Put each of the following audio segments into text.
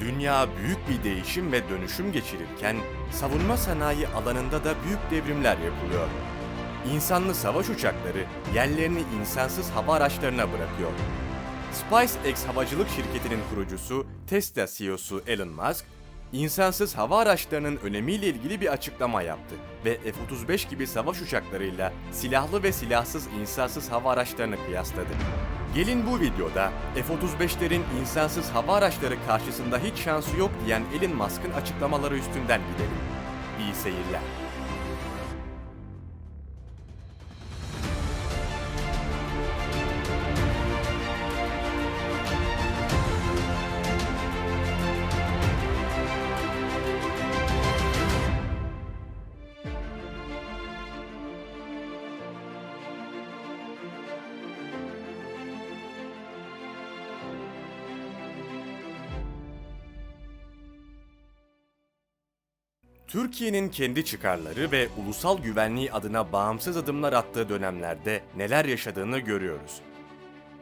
Dünya büyük bir değişim ve dönüşüm geçirirken savunma sanayi alanında da büyük devrimler yapılıyor. İnsanlı savaş uçakları yerlerini insansız hava araçlarına bırakıyor. SpaceX havacılık şirketinin kurucusu Tesla CEO'su Elon Musk, insansız hava araçlarının önemiyle ilgili bir açıklama yaptı ve F-35 gibi savaş uçaklarıyla silahlı ve silahsız insansız hava araçlarını kıyasladı. Gelin bu videoda F-35'lerin insansız hava araçları karşısında hiç şansı yok diyen Elon Musk'ın açıklamaları üstünden gidelim. İyi seyirler. Türkiye'nin kendi çıkarları ve ulusal güvenliği adına bağımsız adımlar attığı dönemlerde neler yaşadığını görüyoruz.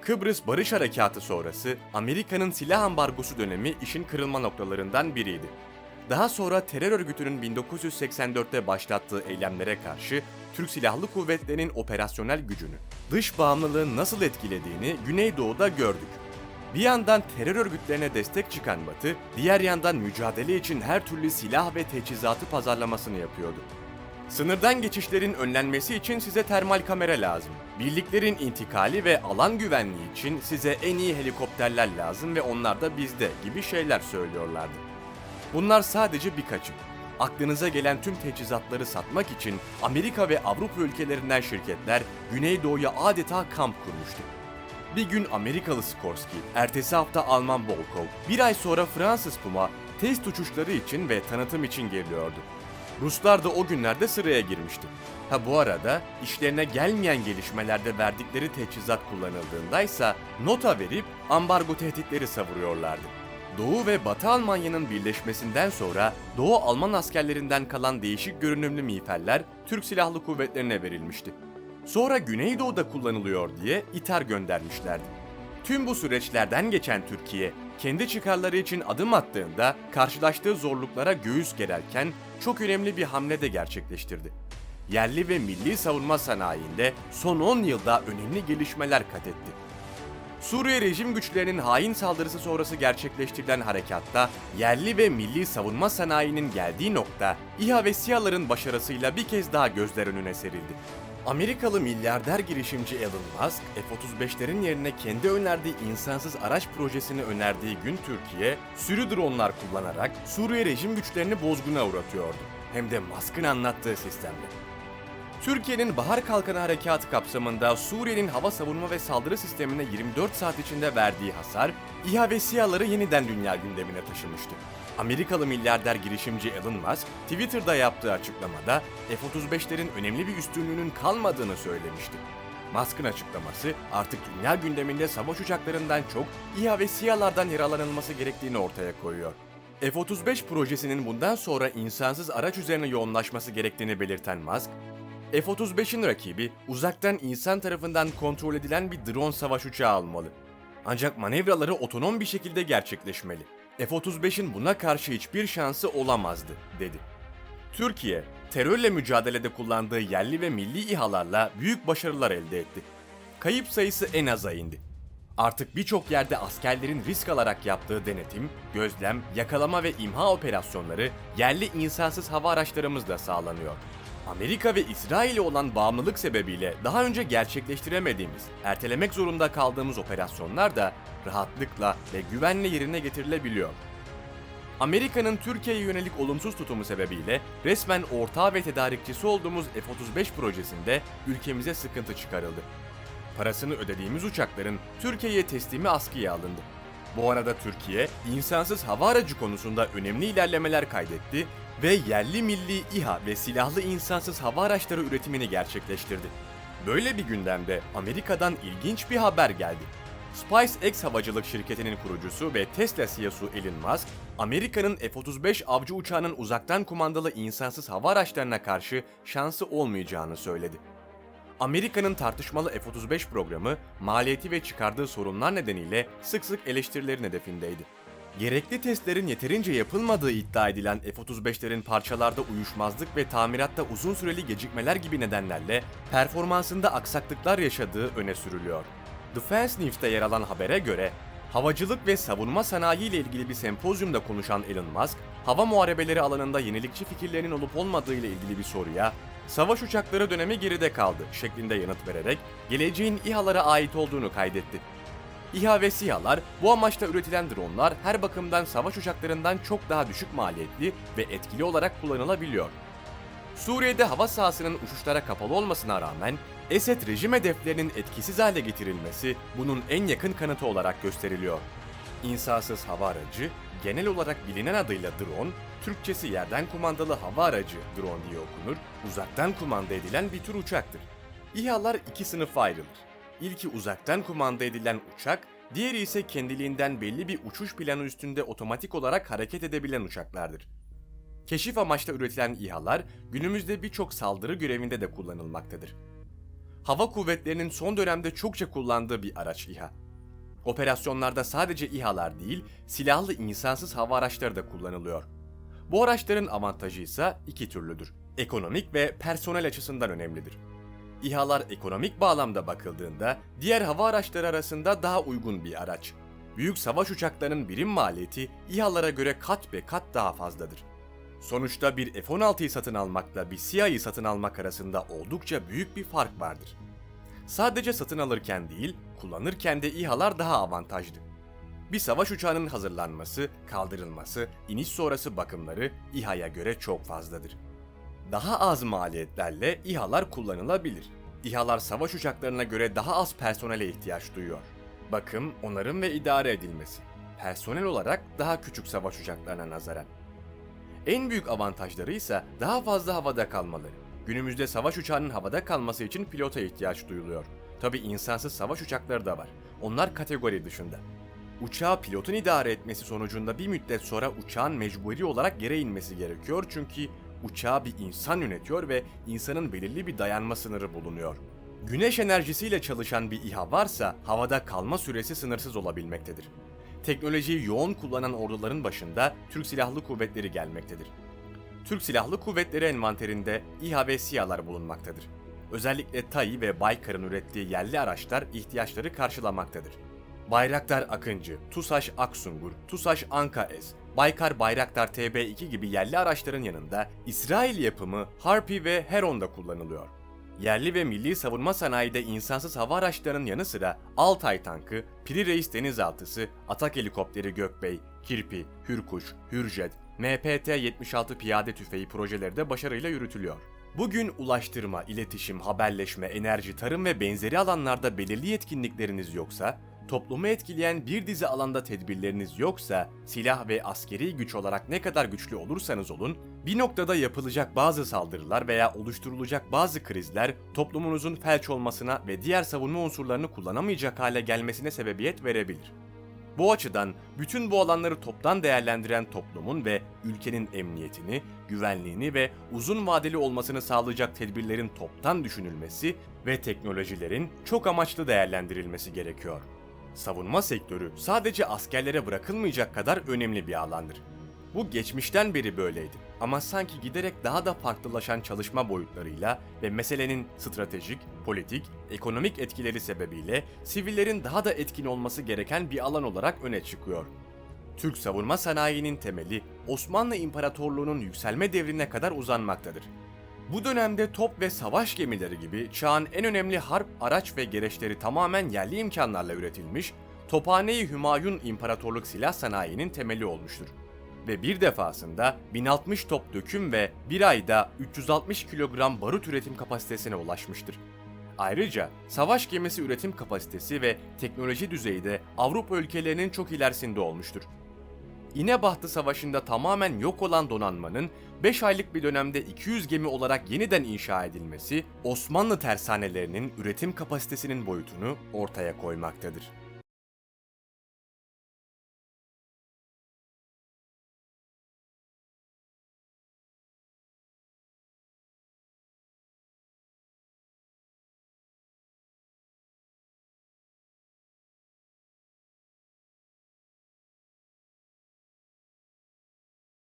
Kıbrıs Barış Harekatı sonrası Amerika'nın silah ambargosu dönemi işin kırılma noktalarından biriydi. Daha sonra terör örgütünün 1984'te başlattığı eylemlere karşı Türk Silahlı Kuvvetleri'nin operasyonel gücünü, dış bağımlılığı nasıl etkilediğini Güneydoğu'da gördük. Bir yandan terör örgütlerine destek çıkan Batı, diğer yandan mücadele için her türlü silah ve teçhizatı pazarlamasını yapıyordu. Sınırdan geçişlerin önlenmesi için size termal kamera lazım. Birliklerin intikali ve alan güvenliği için size en iyi helikopterler lazım ve onlar da bizde gibi şeyler söylüyorlardı. Bunlar sadece birkaçı. Aklınıza gelen tüm teçhizatları satmak için Amerika ve Avrupa ülkelerinden şirketler Güneydoğu'ya adeta kamp kurmuştu. Bir gün Amerikalı Skorsky, ertesi hafta Alman Volkov, bir ay sonra Fransız Puma test uçuşları için ve tanıtım için geliyordu. Ruslar da o günlerde sıraya girmişti. Ha bu arada işlerine gelmeyen gelişmelerde verdikleri teçhizat kullanıldığındaysa nota verip ambargo tehditleri savuruyorlardı. Doğu ve Batı Almanya'nın birleşmesinden sonra Doğu Alman askerlerinden kalan değişik görünümlü miğferler Türk Silahlı Kuvvetlerine verilmişti. Sonra Güneydoğu'da kullanılıyor diye ithal göndermişlerdi. Tüm bu süreçlerden geçen Türkiye, kendi çıkarları için adım attığında karşılaştığı zorluklara göğüs gererken çok önemli bir hamle de gerçekleştirdi. Yerli ve milli savunma sanayinde son 10 yılda önemli gelişmeler kat etti. Suriye rejim güçlerinin hain saldırısı sonrası gerçekleştirilen harekatta yerli ve milli savunma sanayinin geldiği nokta İHA ve SİHA'ların başarısıyla bir kez daha gözler önüne serildi. Amerikalı milyarder girişimci Elon Musk, F-35'lerin yerine kendi önerdiği insansız araç projesini önerdiği gün Türkiye, sürü dronlar kullanarak Suriye rejim güçlerini bozguna uğratıyordu. Hem de Musk'ın anlattığı sistemle. Türkiye'nin Bahar Kalkanı Harekatı kapsamında Suriye'nin hava savunma ve saldırı sistemine 24 saat içinde verdiği hasar, İHA ve SİHA'ları yeniden dünya gündemine taşımıştı. Amerikalı milyarder girişimci Elon Musk, Twitter'da yaptığı açıklamada F-35'lerin önemli bir üstünlüğünün kalmadığını söylemişti. Musk'ın açıklaması artık dünya gündeminde savaş uçaklarından çok İHA ve SİHA'lardan yararlanılması gerektiğini ortaya koyuyor. F-35 projesinin bundan sonra insansız araç üzerine yoğunlaşması gerektiğini belirten Musk, F-35'in rakibi uzaktan insan tarafından kontrol edilen bir drone savaş uçağı olmalı. Ancak manevraları otonom bir şekilde gerçekleşmeli. F-35'in buna karşı hiçbir şansı olamazdı, dedi. Türkiye, terörle mücadelede kullandığı yerli ve milli İHA'larla büyük başarılar elde etti. Kayıp sayısı en aza indi. Artık birçok yerde askerlerin risk alarak yaptığı denetim, gözlem, yakalama ve imha operasyonları yerli insansız hava araçlarımızla sağlanıyor. Amerika ve İsrail'e olan bağımlılık sebebiyle daha önce gerçekleştiremediğimiz, ertelemek zorunda kaldığımız operasyonlar da rahatlıkla ve güvenle yerine getirilebiliyor. Amerika'nın Türkiye'ye yönelik olumsuz tutumu sebebiyle resmen ortağı ve tedarikçisi olduğumuz F-35 projesinde ülkemize sıkıntı çıkarıldı. Parasını ödediğimiz uçakların Türkiye'ye teslimi askıya alındı. Bu arada Türkiye, insansız hava aracı konusunda önemli ilerlemeler kaydetti ve yerli milli İHA ve silahlı insansız hava araçları üretimini gerçekleştirdi. Böyle bir gündemde Amerika'dan ilginç bir haber geldi. SpaceX havacılık şirketinin kurucusu ve Tesla CEO'su Elon Musk, Amerika'nın F-35 avcı uçağının uzaktan kumandalı insansız hava araçlarına karşı şansı olmayacağını söyledi. Amerika'nın tartışmalı F-35 programı maliyeti ve çıkardığı sorunlar nedeniyle sık sık eleştirilerin hedefindeydi. Gerekli testlerin yeterince yapılmadığı iddia edilen F-35'lerin parçalarda uyuşmazlık ve tamiratta uzun süreli gecikmeler gibi nedenlerle performansında aksaklıklar yaşadığı öne sürülüyor. Defense News'te yer alan habere göre havacılık ve savunma sanayi ile ilgili bir sempozyumda konuşan Elon Musk, hava muharebeleri alanında yenilikçi fikirlerinin olup olmadığı ile ilgili bir soruya savaş uçakları dönemi geride kaldı şeklinde yanıt vererek geleceğin İHA'lara ait olduğunu kaydetti. İHA ve SİHA'lar bu amaçla üretilen dronlar her bakımdan savaş uçaklarından çok daha düşük maliyetli ve etkili olarak kullanılabiliyor. Suriye'de hava sahasının uçuşlara kapalı olmasına rağmen Esed rejim hedeflerinin etkisiz hale getirilmesi bunun en yakın kanıtı olarak gösteriliyor. İnsansız hava aracı, genel olarak bilinen adıyla drone, Türkçesi yerden kumandalı hava aracı drone diye okunur, uzaktan kumanda edilen bir tür uçaktır. İHA'lar iki sınıfa ayrılır. İlki uzaktan kumanda edilen uçak, diğeri ise kendiliğinden belli bir uçuş planı üstünde otomatik olarak hareket edebilen uçaklardır. Keşif amaçlı üretilen İHA'lar günümüzde birçok saldırı görevinde de kullanılmaktadır. Hava kuvvetlerinin son dönemde çokça kullandığı bir araç İHA. Operasyonlarda sadece İHA'lar değil, silahlı insansız hava araçları da kullanılıyor. Bu araçların avantajı ise iki türlüdür. Ekonomik ve personel açısından önemlidir. İHA'lar ekonomik bağlamda bakıldığında diğer hava araçları arasında daha uygun bir araç. Büyük savaş uçaklarının birim maliyeti İHA'lara göre kat be kat daha fazladır. Sonuçta bir F-16'yı satın almakla bir SİHA'yı satın almak arasında oldukça büyük bir fark vardır. Sadece satın alırken değil, kullanırken de İHA'lar daha avantajlı. Bir savaş uçağının hazırlanması, kaldırılması, iniş sonrası bakımları İHA'ya göre çok fazladır. Daha az maliyetlerle İHA'lar kullanılabilir. İHA'lar savaş uçaklarına göre daha az personele ihtiyaç duyuyor. Bakım, onarım ve idare edilmesi. Personel olarak daha küçük savaş uçaklarına nazaran. En büyük avantajları ise daha fazla havada kalmaları. Günümüzde savaş uçağının havada kalması için pilota ihtiyaç duyuluyor. Tabi insansız savaş uçakları da var. Onlar kategori dışında. Uçağı pilotun idare etmesi sonucunda bir müddet sonra uçağın mecburi olarak yere inmesi gerekiyor çünkü uçağı bir insan yönetiyor ve insanın belirli bir dayanma sınırı bulunuyor. Güneş enerjisiyle çalışan bir İHA varsa havada kalma süresi sınırsız olabilmektedir. Teknolojiyi yoğun kullanan orduların başında Türk Silahlı Kuvvetleri gelmektedir. Türk Silahlı Kuvvetleri envanterinde İHA ve SİHA'lar bulunmaktadır. Özellikle TAİ ve Baykar'ın ürettiği yerli araçlar ihtiyaçları karşılamaktadır. Bayraktar Akıncı, TUSAŞ Aksungur, TUSAŞ Anka S, Baykar Bayraktar TB2 gibi yerli araçların yanında İsrail yapımı Harpy ve Heron da kullanılıyor. Yerli ve milli savunma sanayide insansız hava araçlarının yanı sıra Altay tankı, Piri Reis denizaltısı, Atak helikopteri Gökbey, Kirpi, Hürkuş, Hürjet, MPT-76 piyade tüfeği projeleri de başarıyla yürütülüyor. Bugün ulaştırma, iletişim, haberleşme, enerji, tarım ve benzeri alanlarda belirli yetkinlikleriniz yoksa, toplumu etkileyen bir dizi alanda tedbirleriniz yoksa, silah ve askeri güç olarak ne kadar güçlü olursanız olun, bir noktada yapılacak bazı saldırılar veya oluşturulacak bazı krizler toplumunuzun felç olmasına ve diğer savunma unsurlarını kullanamayacak hale gelmesine sebebiyet verebilir. Bu açıdan bütün bu alanları toptan değerlendiren toplumun ve ülkenin emniyetini, güvenliğini ve uzun vadeli olmasını sağlayacak tedbirlerin toptan düşünülmesi ve teknolojilerin çok amaçlı değerlendirilmesi gerekiyor. Savunma sektörü sadece askerlere bırakılmayacak kadar önemli bir alandır. Bu geçmişten beri böyleydi ama sanki giderek daha da farklılaşan çalışma boyutlarıyla ve meselenin stratejik, politik, ekonomik etkileri sebebiyle sivillerin daha da etkin olması gereken bir alan olarak öne çıkıyor. Türk savunma sanayinin temeli Osmanlı İmparatorluğu'nun yükselme devrine kadar uzanmaktadır. Bu dönemde top ve savaş gemileri gibi çağın en önemli harp araç ve gereçleri tamamen yerli imkanlarla üretilmiş, Tophane-i Hümayun İmparatorluk silah sanayinin temeli olmuştur ve bir defasında 1060 top döküm ve bir ayda 360 kilogram barut üretim kapasitesine ulaşmıştır. Ayrıca savaş gemisi üretim kapasitesi ve teknoloji düzeyi de Avrupa ülkelerinin çok ilerisinde olmuştur. İnebahtı Savaşı'nda tamamen yok olan donanmanın 5 aylık bir dönemde 200 gemi olarak yeniden inşa edilmesi Osmanlı tersanelerinin üretim kapasitesinin boyutunu ortaya koymaktadır.